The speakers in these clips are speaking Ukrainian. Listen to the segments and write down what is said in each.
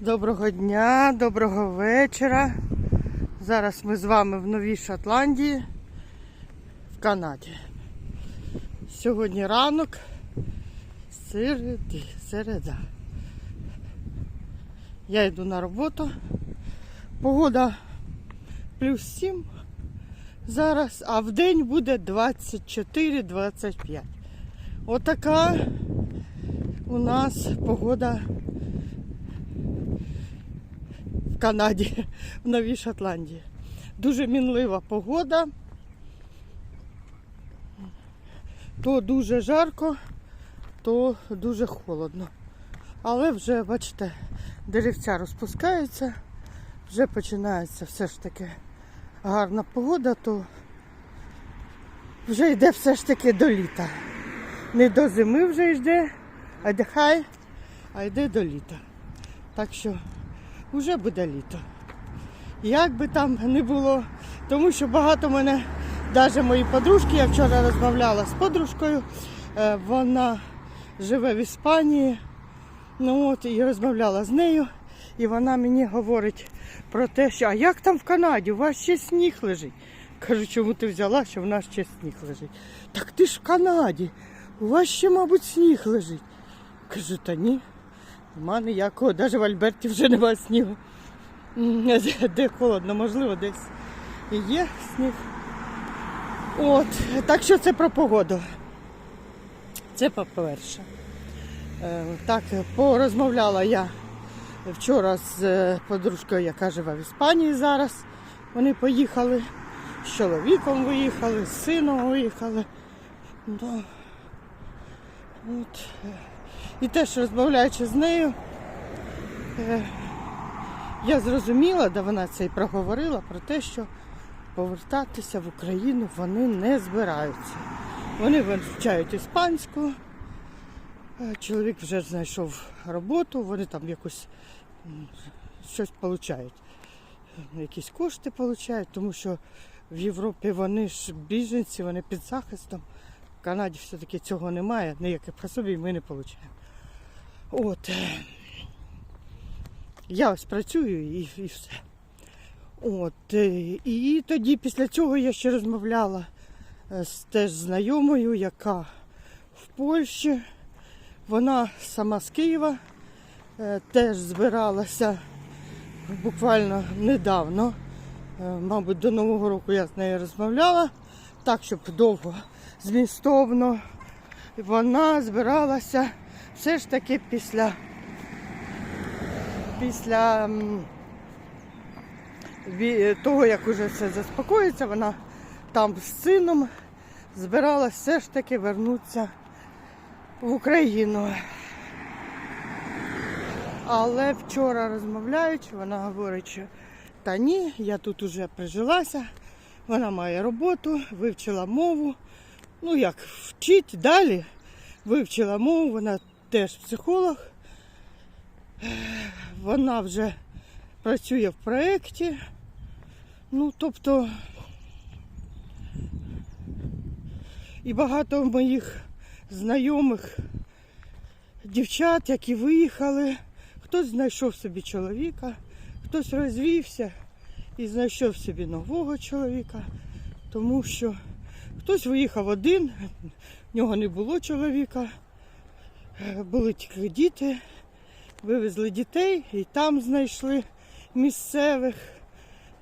Доброго дня, доброго вечора. Зараз ми з вами в Новій Шотландії, в Канаді. Сьогодні ранок, середи, середа. Я йду на роботу. Погода плюс 7 зараз, а в день буде 24-25. Отака у нас погода в Канаді, в Новій Шотландії. Дуже мінлива погода. То дуже жарко, то дуже холодно. Але вже, бачите, деревця розпускаються, вже починається все ж таки гарна погода, то вже йде все ж таки до літа. Не до зими вже йде, а де хай, а йде до літа. Так що вже буде літо. Як би там не було, тому що багато мене, навіть мої подружки, я вчора розмовляла з подружкою, е, вона живе в Іспанії, ну от і розмовляла з нею, і вона мені говорить про те, що а як там в Канаді, у вас ще сніг лежить. Кажу, чому ти взяла, що в нас ще сніг лежить. Так ти ж в Канаді, у вас ще, мабуть, сніг лежить. Кажу, та ні. Нема ніякого, навіть в Альберті вже немає снігу. Де- холодно, можливо, десь є сніг. От, так що це про погоду. Це по-перше. Е, Так, порозмовляла я вчора з е, подружкою, яка живе в Іспанії зараз. Вони поїхали. З чоловіком виїхали, з сином виїхали. От. І теж розмовляючи з нею, е, я зрозуміла, да вона це і проговорила, про те, що повертатися в Україну вони не збираються. Вони вивчають іспанську. Чоловік вже знайшов роботу, вони там якось щось получають. Якісь кошти получають, тому що в Європі вони ж біженці, вони під захистом. В Канаді все-таки цього немає, ніяких пособій ми не отримуємо. От. Я ось працюю і, і все. От. І тоді після цього я ще розмовляла е, з теж знайомою, яка в Польщі. Вона сама з Києва е, теж збиралася буквально недавно. Е, Мабуть, до Нового року я з нею розмовляла, так, щоб довго, змістовно. Вона збиралася все ж таки після, після того, як уже все заспокоїться, вона там з сином збиралася все ж таки вернутися в Україну. Але вчора розмовляючи, вона говорить, що та ні, я тут уже прижилася, вона має роботу, вивчила мову. Ну як, вчить далі. Вивчила мову, вона теж психолог. Вона вже працює в проєкті. Ну, тобто, і багато моїх знайомих дівчат, які виїхали, хтось знайшов собі чоловіка, хтось розвівся і знайшов собі нового чоловіка, тому що хтось виїхав один, в нього не було чоловіка, були тільки діти, вивезли дітей і там знайшли місцевих.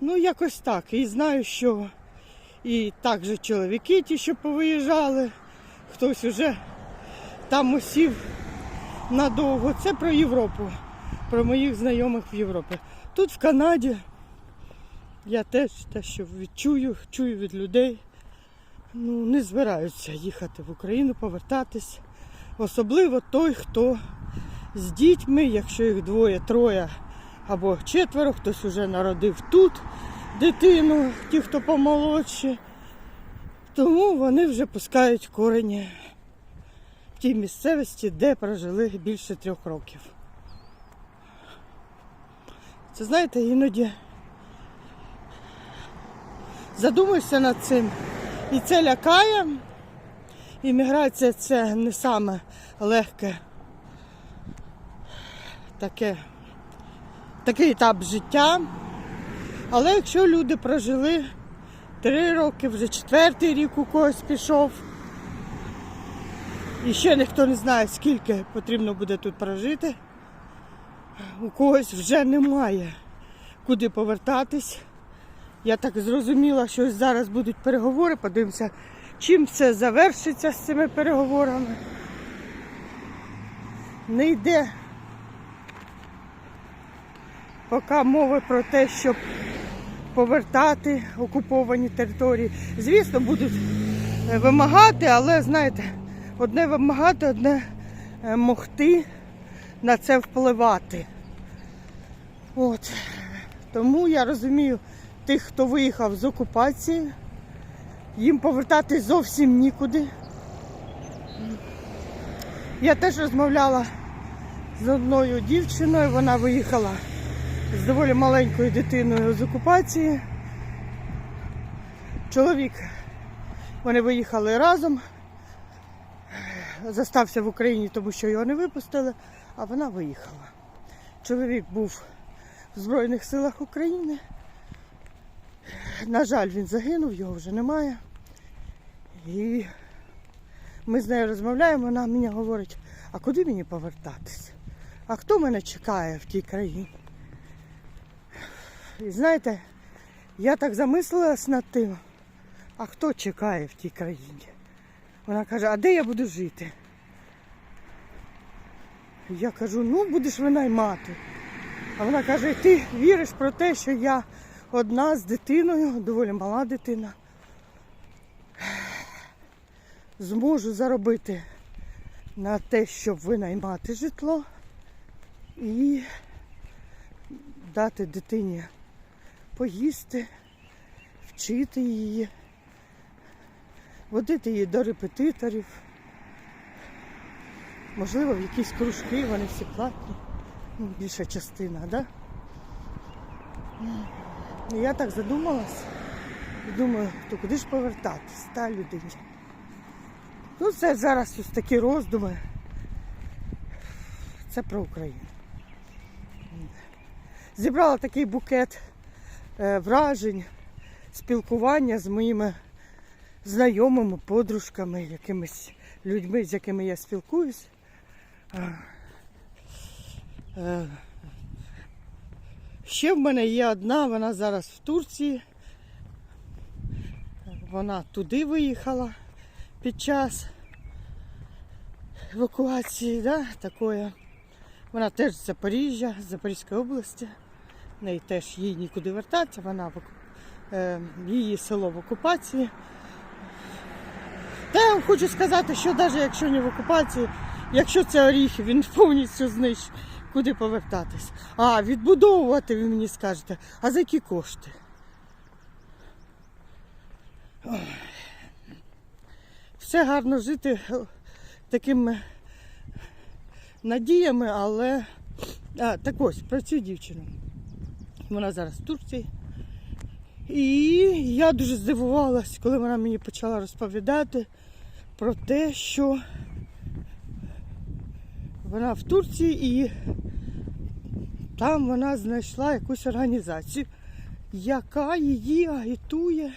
Ну, якось так. І знаю, що і також чоловіки ті, що повиїжджали, хтось уже там усів надовго. Це про Європу, про моїх знайомих в Європі. Тут в Канаді я теж те, що відчую, чую від людей. Ну, не збираються їхати в Україну, повертатись. Особливо той, хто з дітьми, якщо їх двоє, троє або четверо, хтось вже народив тут дитину, ті, хто помолодші. Тому вони вже пускають корені в тій місцевості, де прожили більше трьох років. Це знаєте, іноді задумуєшся над цим. І це лякає. Імміграція це не саме легке таке такий етап життя. Але якщо люди прожили три роки, вже четвертий рік у когось пішов, і ще ніхто не знає, скільки потрібно буде тут прожити, у когось вже немає куди повертатись. Я так зрозуміла, що зараз будуть переговори, подивимося, чим все завершиться з цими переговорами. Не йде поки мови про те, щоб повертати окуповані території. Звісно, будуть е, вимагати, але знаєте, одне вимагати, одне е, могти на це впливати. От. Тому я розумію тих, хто виїхав з окупації, їм повертатись зовсім нікуди. Я теж розмовляла з одною дівчиною, вона виїхала з доволі маленькою дитиною з окупації. Чоловік, вони виїхали разом, застався в Україні, тому що його не випустили, а вона виїхала. Чоловік був в Збройних силах України. На жаль, він загинув, його вже немає. І ми з нею розмовляємо, вона мені говорить, а куди мені повертатись? А хто мене чекає в тій країні? І знаєте, я так замислилась над тим, а хто чекає в тій країні? Вона каже, а де я буду жити? Я кажу, ну будеш винаймати. А вона каже, ти віриш про те, що я одна з дитиною, доволі мала дитина, зможу заробити на те, щоб винаймати житло і дати дитині поїсти, вчити її, водити її до репетиторів. Можливо, в якісь кружки, вони всі платні. Ну, більша частина, так? Да? І я так задумалась думаю, то куди ж повертатись, та людині. Ну, це зараз ось такі роздуми. Це про Україну. Зібрала такий букет е, вражень, спілкування з моїми знайомими, подружками, якимись людьми, з якими я спілкуюсь. Ще в мене є одна, вона зараз в Турції. Вона туди виїхала під час евакуації, да, такої. Вона теж з Запоріжжя, з Запорізької області. В неї теж їй нікуди вертатися, вона в, е, її село в окупації. Та я вам хочу сказати, що навіть якщо не в окупації, якщо це оріхи, він повністю знищить, куди повертатись. А, відбудовувати ви мені скажете, а за які кошти? Все гарно жити е, такими надіями, але а, так ось про цю дівчину. Вона зараз в Турції. І я дуже здивувалась, коли вона мені почала розповідати про те, що вона в Турції і там вона знайшла якусь організацію, яка її агітує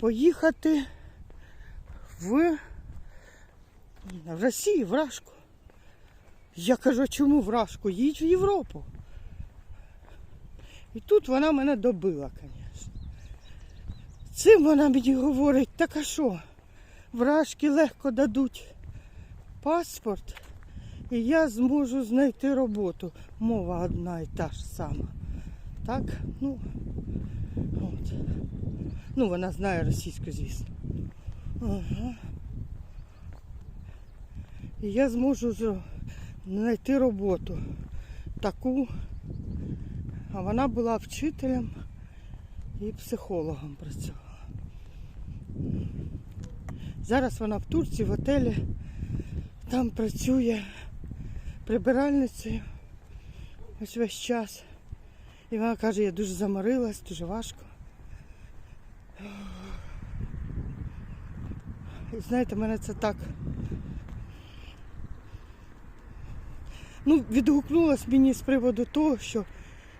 поїхати в, в Росію, в Рашку. Я кажу, чому в Рашку? Їдь в Європу. І тут вона мене добила, звісно. Цим вона мені говорить, так а що? В Рашки легко дадуть паспорт, і я зможу знайти роботу. Мова одна і та ж сама. Так? Ну, от. Ну, вона знає російську, звісно. Ага. І я зможу знайти роботу таку. А вона була вчителем і психологом працювала. Зараз вона в Турції в готелі, там працює прибиральницею ось весь час. І вона каже, я дуже заморилась, дуже важко. І знаєте, мене це так. Ну, відгукнулось мені з приводу того, що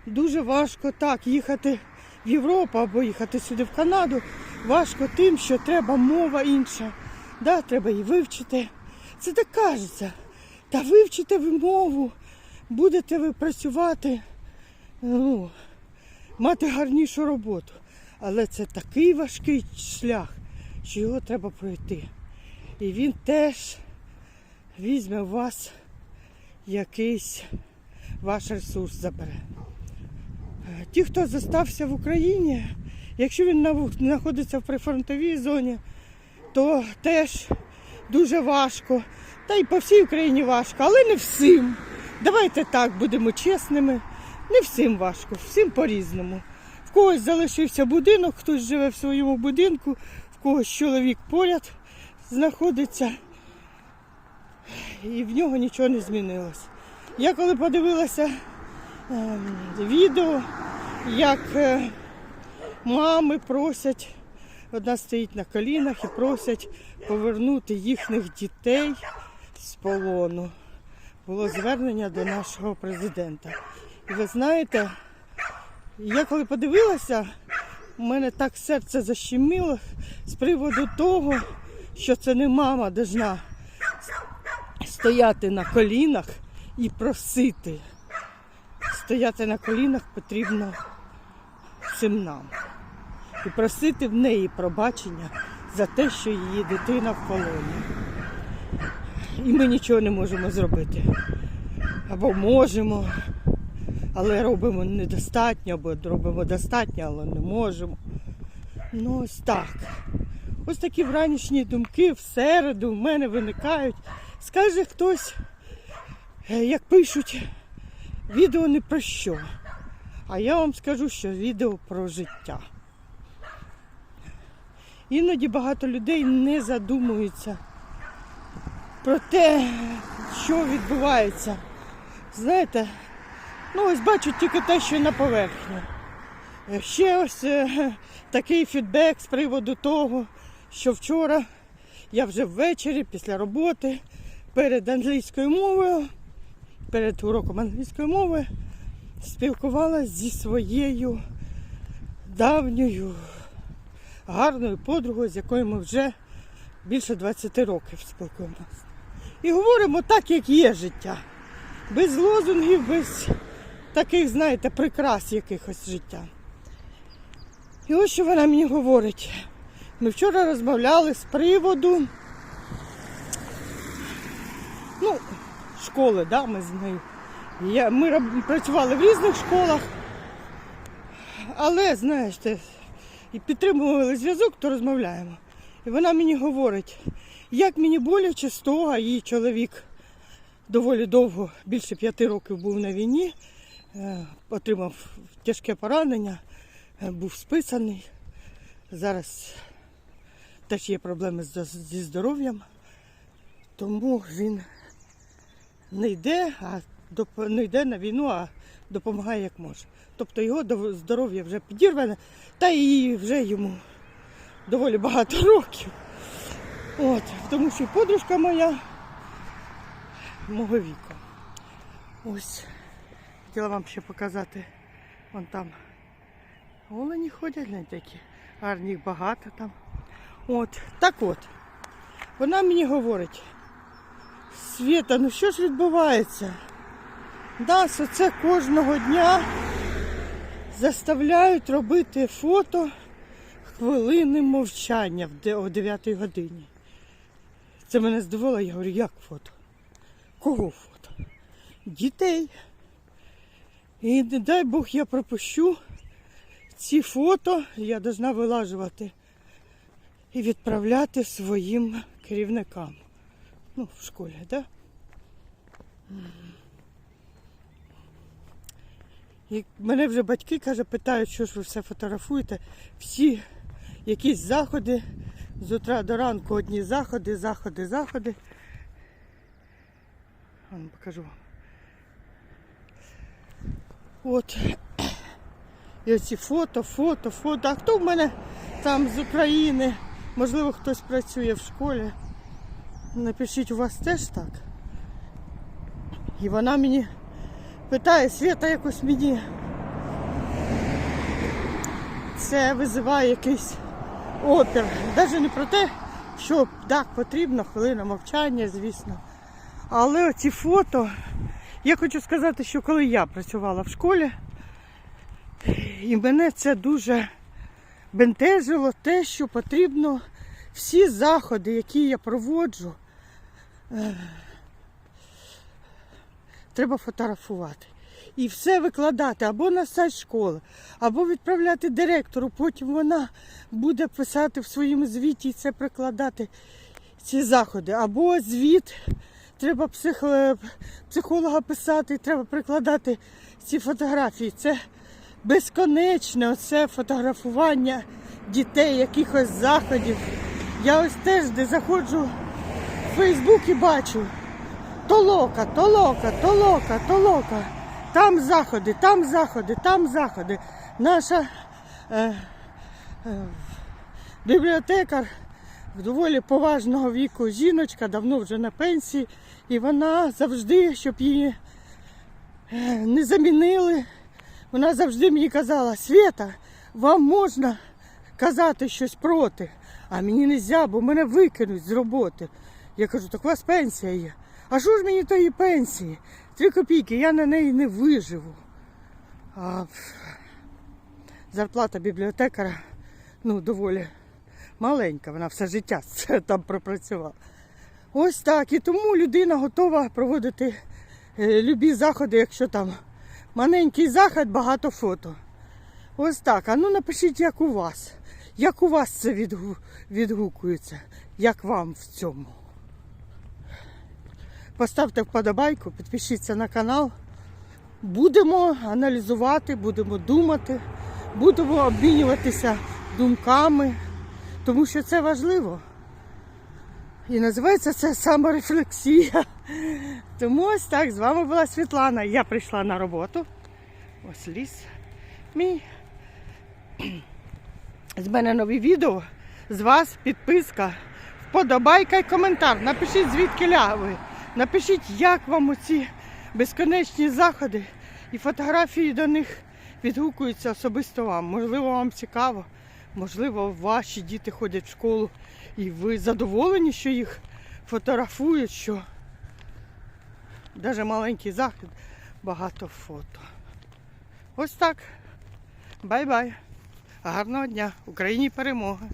дуже важко так їхати в Європу або їхати сюди в Канаду. Важко тим, що треба мова інша. Да, треба її вивчити. Це так кажеться. Та вивчите ви мову, будете ви працювати, ну, мати гарнішу роботу. Але це такий важкий шлях, що його треба пройти. І він теж візьме у вас якийсь ваш ресурс забере. Е, Ті, хто зостався в Україні, якщо він знаходиться в прифронтовій зоні, то теж дуже важко. Та й по всій Україні важко, але не всім. Давайте так будемо чесними. Не всім важко, всім по-різному. В когось залишився будинок, хтось живе в своєму будинку, в когось чоловік поряд знаходиться, і в нього нічого не змінилось. Я коли подивилася ем, відео, як е, мами просять, одна стоїть на колінах і просять повернути їхніх дітей з полону. Було звернення до нашого президента. І ви знаєте, я коли подивилася, у мене так серце защемило з приводу того, що це не мама должна стояти на колінах і просити. Стояти на колінах потрібно всім нам. І просити в неї пробачення за те, що її дитина в полоні. І ми нічого не можемо зробити. Або можемо, але робимо недостатньо, або робимо достатньо, але не можемо. Ну ось так. Ось такі вранішні думки в середу в мене виникають. Скаже хтось, е, як пишуть, відео не про що. А я вам скажу, що відео про життя. Іноді багато людей не задумуються про те, що відбувається. Знаєте, ну ось бачу тільки те, що на поверхні. Е, Ще ось е, такий фідбек з приводу того, що вчора я вже ввечері після роботи перед англійською мовою, перед уроком англійської мови спілкувалася зі своєю давньою гарною подругою, з якою ми вже більше 20 років спілкуємося. І говоримо так, як є життя. Без лозунгів, без таких, знаєте, прикрас якихось життя. І ось що вона мені говорить. Ми вчора розмовляли з приводу ну, школи, да, ми з нею. Я, ми працювали в різних школах, але, знаєш, те, і підтримували зв'язок, то розмовляємо. І вона мені говорить, як мені боляче з того, її чоловік доволі довго, більше п'яти років був на війні, е, отримав тяжке поранення, е, був списаний. Зараз теж є проблеми зі здоров'ям, тому він не йде, а не йде на війну, а допомагає як може. Тобто його здоров'я вже підірване, та і вже йому доволі багато років. От, тому що подружка моя мого віку. Ось. Хотіла вам ще показати. Вон там олені ходять, гляньте які. Гарні їх багато там. От, так от. Вона мені говорить, Світа, ну що ж відбувається? Нас оце кожного дня заставляють робити фото хвилини мовчання о 9 годині. Це мене здивувало, я говорю, як фото? Кого фото? Дітей. І не дай Бог я пропущу ці фото, я повинна вилажувати і відправляти своїм керівникам. Ну, в школі, так? Да? І мене вже батьки каже, питають, що ж ви все фотографуєте. Всі якісь заходи з утра до ранку одні заходи, заходи, заходи. А ну, покажу вам. От. І оці фото, фото, фото. А хто в мене там з України? Можливо, хтось працює в школі. Напишіть, у вас теж так? І вона мені питає, Свята якось мені це визиває якийсь опір. Навіть не про те, що так потрібно, хвилина мовчання, звісно. Але ці фото, я хочу сказати, що коли я працювала в школі, і мене це дуже бентежило те, що потрібно всі заходи, які я проводжу, е, треба фотографувати. І все викладати або на сайт школи, або відправляти директору. Потім вона буде писати в своєму звіті і це прикладати ці заходи. Або звіт треба психо- психолога писати, треба прикладати ці фотографії. Це безконечне оце фотографування дітей, якихось заходів. Я ось теж де заходжу в Фейсбук і бачу толока, толока, толока, толока. Там заходи, там заходи, там заходи. Наша е, е, бібліотекар доволі поважного віку жіночка, давно вже на пенсії, і вона завжди, щоб її е, не замінили, вона завжди мені казала, Свята, вам можна казати щось проти, а мені не можна, бо мене викинуть з роботи. Я кажу, так у вас пенсія є. А що ж мені тої пенсії? Три копійки, я на неї не виживу. А зарплата бібліотекара ну, доволі маленька, вона все життя там пропрацювала. Ось так. І тому людина готова проводити е, любі заходи, якщо там маленький захід, багато фото. Ось так. А ну напишіть, як у вас. Як у вас це відгу... відгукується? Як вам в цьому? Поставте вподобайку, підпишіться на канал. Будемо аналізувати, будемо думати, будемо обмінюватися думками, тому що це важливо. І називається це саморефлексія. Тому ось так, з вами була Світлана. Я прийшла на роботу. Ось ліс мій. З мене нові відео. З вас підписка, вподобайка і коментар. Напишіть звідки ви. Напишіть, як вам оці безконечні заходи і фотографії до них відгукуються особисто вам. Можливо, вам цікаво, можливо, ваші діти ходять в школу і ви задоволені, що їх фотографують, що навіть маленький захід, багато фото. Ось так. Бай-бай. Гарного дня. Україні перемога.